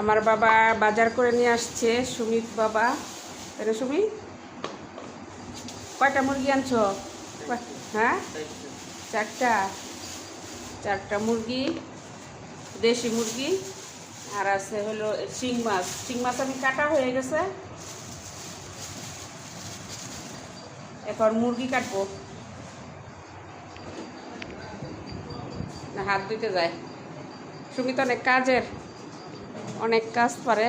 আমার বাবা বাজার করে নিয়ে আসছে, সুমিত বাবা। এটা সুমিত কয়টা মুরগি আনছ? হ্যাঁ? চারটা। চারটা মুরগি, দেশি মুরগি, আর আছে হলো শিং মাছ। শিং মাছ আমি কাটা হয়ে গেছে। এখন মুরগি কাটবো। না, হাত ধুইতে যায়। সুমিত অনেক কাজের। অনেক কাজ পারে।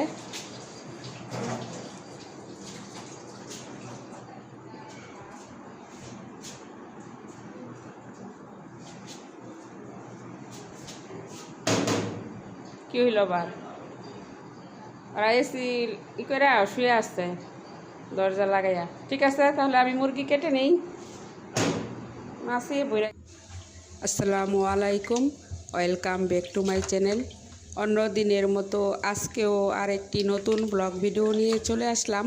কি হইল আবার? ওরা এসি ই করে শুয়ে আসছে দরজা লাগাইয়া। ঠিক আছে, তাহলে আমি মুরগি কেটে নেই। মাসি আসসালামু আলাইকুম, welcome back to my channel. অন্য দিনের মতো আজকেও আরেকটি নতুন ব্লগ ভিডিও নিয়ে চলে আসলাম।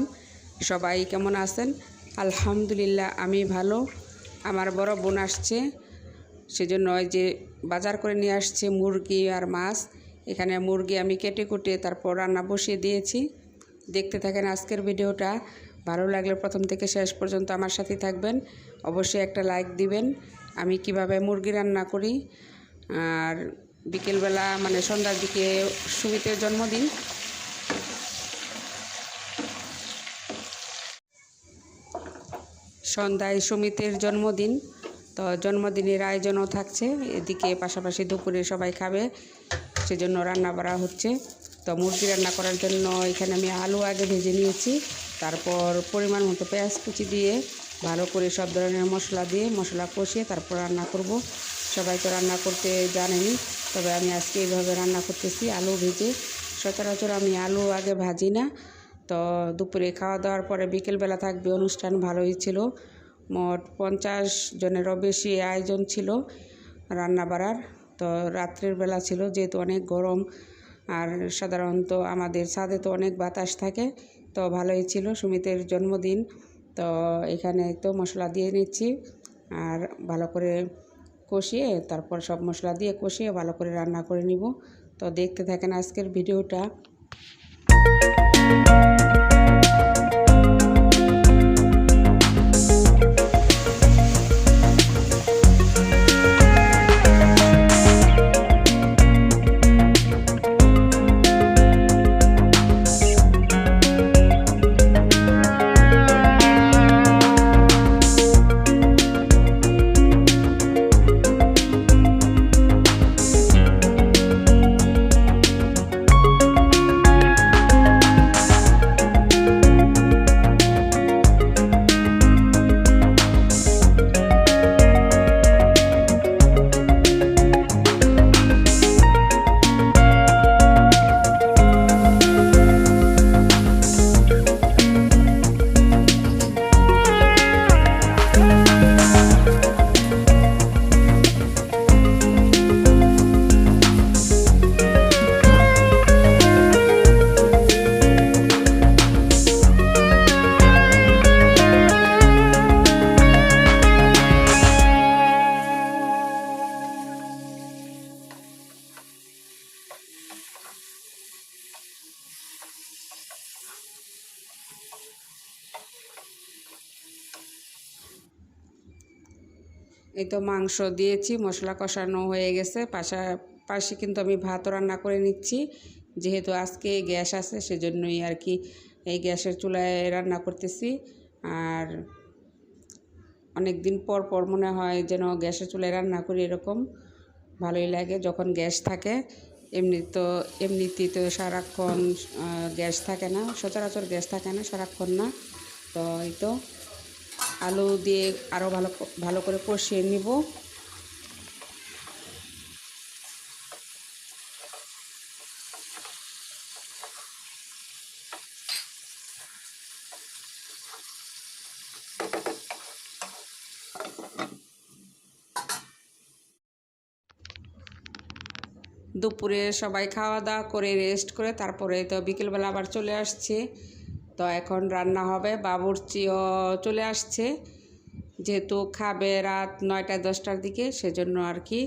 সবাই কেমন আছেন? আলহামদুলিল্লাহ, আমি ভালো। আমার বড় বোন আসছে। সেজন্য যে বাজার করে নিয়ে আসছে মুরগি আর মাছ। এখানে মুরগি আমি কেটে কুটে তারপর রান্না বসিয়ে দিয়েছি। দেখতে থাকেন আজকের ভিডিওটা। ভালো লাগলে প্রথম থেকে শেষ পর্যন্ত আমার সাথে থাকবেন। অবশ্যই একটা লাইক দিবেন। আমি কীভাবে মুরগি রান্না করি। আর বিকেলবেলা মানে সন্ধ্যার দিকে সুমিতের জন্মদিন। সন্ধ্যায় সুমিতের জন্মদিন, তো জন্মদিনের আয়োজনও থাকছে। এদিকে পাশাপাশি দুপুরে সবাই খাবে, সেজন্য রান্না করা হচ্ছে। তো মুরগি রান্না করার জন্য এখানে আমি আলু আগে ভেজে নিয়েছি, তারপর পরিমাণ মতো পেঁয়াজ কুচি দিয়ে ভালো করে সব ধরনের মশলা দিয়ে মশলা কষিয়ে তারপর রান্না করব। সবাই তো রান্না করতে জানেনি, তবে আমি আজকে এইভাবে রান্না করতেছি, আলু ভেজে। সচরাচর আমি আলু আগে ভাজি না, তো দুপুরে খাওয়া দাওয়ার পরে বিকেলবেলা থাকবে, অনুষ্ঠান ভালোই ছিল। মোট পঞ্চাশ জনেরও বেশি আয়োজন ছিল রান্না বাড়ার তো রাত্রের বেলা ছিল যেহেতু অনেক গরম, আর সাধারণত আমাদের ছাদে তো অনেক বাতাস থাকে, তো ভালোই ছিল সুমিতের জন্মদিন। তো এখানে তো মশলা দিয়ে নিচ্ছি, আর ভালো করে কষিয়ে তারপর সব মশলা দিয়ে কষিয়ে ভালো করে রান্না করে নিব। তো দেখতে থাকেন আজকের ভিডিওটা। এই তো মাংস দিয়েছি, মশলা কষানো হয়ে গেছে। পাশাপাশি কিন্তু আমি ভাত রান্না করে নিচ্ছি। যেহেতু আজকে গ্যাস আছে, সেজন্যই আর কি এই গ্যাসের চুলায় রান্না করতেছি। আর অনেক দিন পর পর মনে হয় যেন গ্যাসের চুলায় রান্না করি এরকম। ভালোই লাগে যখন গ্যাস থাকে। এমনি তো, এমনিতে তো সারাক্ষণ গ্যাস থাকে না, সচরাচর গ্যাস থাকে না, সারাক্ষণ না। তো এই তো আলু দিয়ে আরও ভালো ভালো করে কষিয়ে নিব। দুপুরে সবাই খাওয়া দাওয়া করে রেস্ট করে তারপরে তো বিকেলবেলা আবার চলে আসছে। তো এখন রান্না হবে। বাবুর্চিও চলে আসছে। যেহেতু খাবে রাত নয়টা, দশটার দিকে, সেজন্য আর কি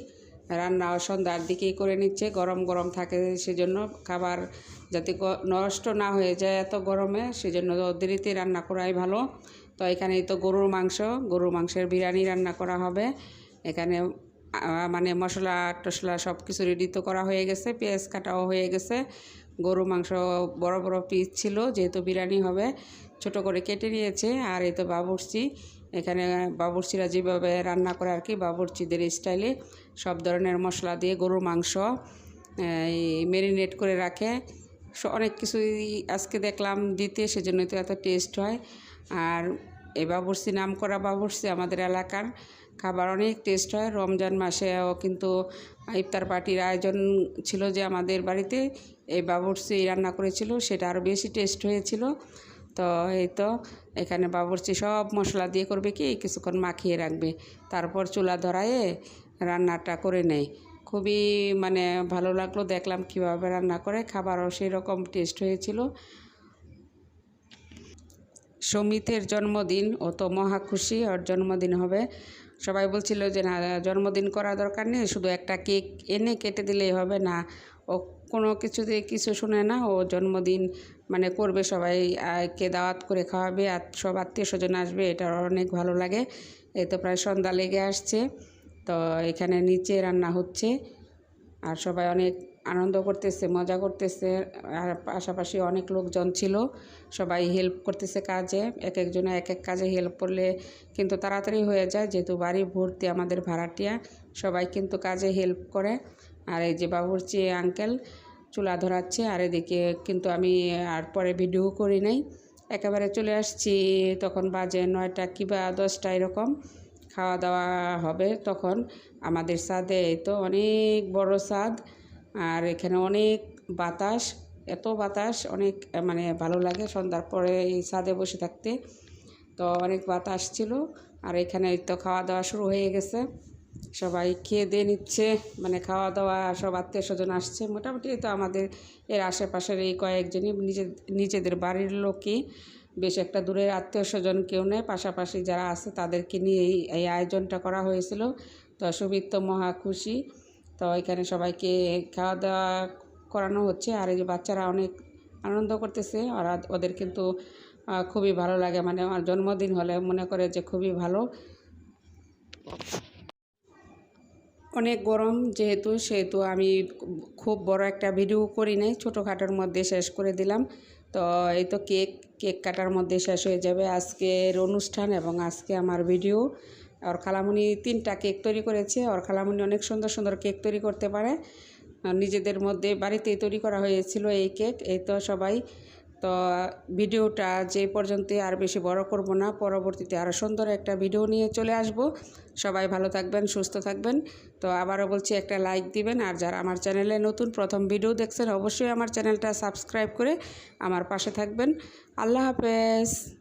রান্না সন্ধ্যার দিকেই করে নিচ্ছে। গরম গরম থাকে সেজন্য খাবার যাতে নষ্ট না হয়ে যায় এত গরমে, সেজন্য দেরিতে রান্না করাই ভালো। তো এখানে তো গরুর মাংস, গরুর মাংসের বিরিয়ানি রান্না করা হবে। এখানে মানে মশলা টশলা সব কিছু রেডি তো করা হয়ে গেছে, পেঁয়াজ কাটাও হয়ে গেছে। গরু মাংস বড় বড় পিস ছিল, যেহেতু বিরিয়ানি হবে, ছোট করে কেটে নিয়েছে। আর এই তো বাবুর্চি। এখানে বাবুর্চিরা যেভাবে রান্না করে আর কি, বাবুর্চিদের স্টাইলে সব ধরনের মশলা দিয়ে গরুর মাংস মেরিনেট করে রাখে। অনেক কিছুই আজকে দেখলাম দিতে, সেজন্যই তো এত টেস্ট হয়। আর এই বাবুর্চি নাম করা বাবুর্চি আমাদের এলাকার। খাবার অনেক টেস্ট হয়। রমজান মাসেও কিন্তু ইফতার পার্টির আয়োজন ছিল যে আমাদের বাড়িতে। এই বাবুর্চি রান্না করেছিল, সেটা আরও বেশি টেস্ট হয়েছিল। তো এই তো, এখানে বাবুর্চি সব মশলা দিয়ে করবে কি, কিছুক্ষণ মাখিয়ে রাখবে। তারপর চুলা ধরায়ে রান্নাটা করে নেয়। খুবই মানে ভালো লাগল দেখলাম কীভাবে রান্না করে, খাবারও সেই রকম টেস্ট হয়েছিল। সমিতের জন্মদিন, ও তো ওর জন্মদিন হবে। সবাই বলছিল যে না, জন্মদিন করা দরকার নেই, শুধু একটা কেক এনে কেটে দিলেই হবে না। ও কোনো কিছুতে কিছু শুনে না, ও জন্মদিন মানে করবে সবাই কে দাওয়াত করে খাওয়াবে আর সব আত্মীয় স্বজন আসবে এটা অনেক ভালো লাগে। এই তো প্রায় সন্ধ্যা লেগে আসছে, তো এখানে নিচে রান্না হচ্ছে। আর সবাই অনেক আনন্দ করতেছে, মজা করতেছে। আর পাশাপাশি অনেক লোকজন ছিল, সবাই হেল্প করতেছে কাজে এক একজনে এক এক কাজে হেল্প করলে কিন্তু তাড়াতাড়ি হয়ে যায়। যেহেতু বাড়ি ভর্তি আমাদের ভাড়াটিয়া, সবাই কিন্তু কাজে হেল্প করে। আর এই যে বাবুর্চি আঙ্কেল চুলা ধরাচ্ছে, আর এদিকে কিন্তু আমি আর পরে ভিডিও করি নাই। একেবারে চলে আসছি, তখন বাজে নয়টা কিবা দশটা এরকম। খাওয়া দাওয়া হবে তখন। আমাদের এই তো অনেক বড় ছাদ আর এখানে অনেক বাতাস, এত বাতাস, অনেক মানে ভালো লাগে সন্ধ্যার পরে এই ছাদে বসে থাকতে। তো অনেক বাতাস ছিল আর এখানে তো খাওয়া দাওয়া শুরু হয়ে গেছে। সবাই খেয়ে দিয়ে নিচ্ছে মানে খাওয়া দাওয়া সব আত্মীয় স্বজন আসছে। মোটামুটি তো আমাদের এর আশেপাশের এই কয়েকজনই নিজে নিজেদের বাড়ির লোকই। বেশ একটা দূরের আত্মীয় স্বজন কেউ নেই, পাশাপাশি যারা আছে তাদেরকে নিয়ে এই আয়োজনটা করা হয়েছিল। তো সুমিত তো মহা খুশি। তো এখানে সবাইকে খাওয়া দাওয়া করানো হচ্ছে। আর এই যে বাচ্চারা অনেক আনন্দ করতেছে। আর ওদের কিন্তু খুবই ভালো লাগে। মানে আমার জন্মদিন হলে মনে করে যে খুবই ভালো। অনেক গরম যেহেতু, সেহেতু আমি খুব বড় একটা ভিডিও করি নাই। ছোটোখাটোর মধ্যে শেষ করে দিলাম। তো এই তো কেক কেক কাটার মধ্যে শেষ হয়ে যাবে আজকের অনুষ্ঠান এবং আজকে আমার ভিডিও। আর খালামুনি তিনটা কেক তৈরি করেছে। আর খালামুনি অনেক সুন্দর সুন্দর কেক তৈরি করতে পারে। নিজেদের মধ্যে বাড়িতেই তৈরি করা হয়েছিল এই কেক। এই তো সবাই, তো ভিডিওটা যে পর্যন্ত আর বেশি বড় করব না, পরবর্তীতে আরও সুন্দর একটা ভিডিও নিয়ে চলে আসব। সবাই ভালো থাকবেন, সুস্থ থাকবেন। তো আবারও বলছি, একটা লাইক দিবেন। আর যারা আমার চ্যানেলে নতুন, প্রথম ভিডিও দেখছেন, অবশ্যই আমার চ্যানেলটা সাবস্ক্রাইব করে আমার পাশে থাকবেন। আল্লাহ হাফেজ।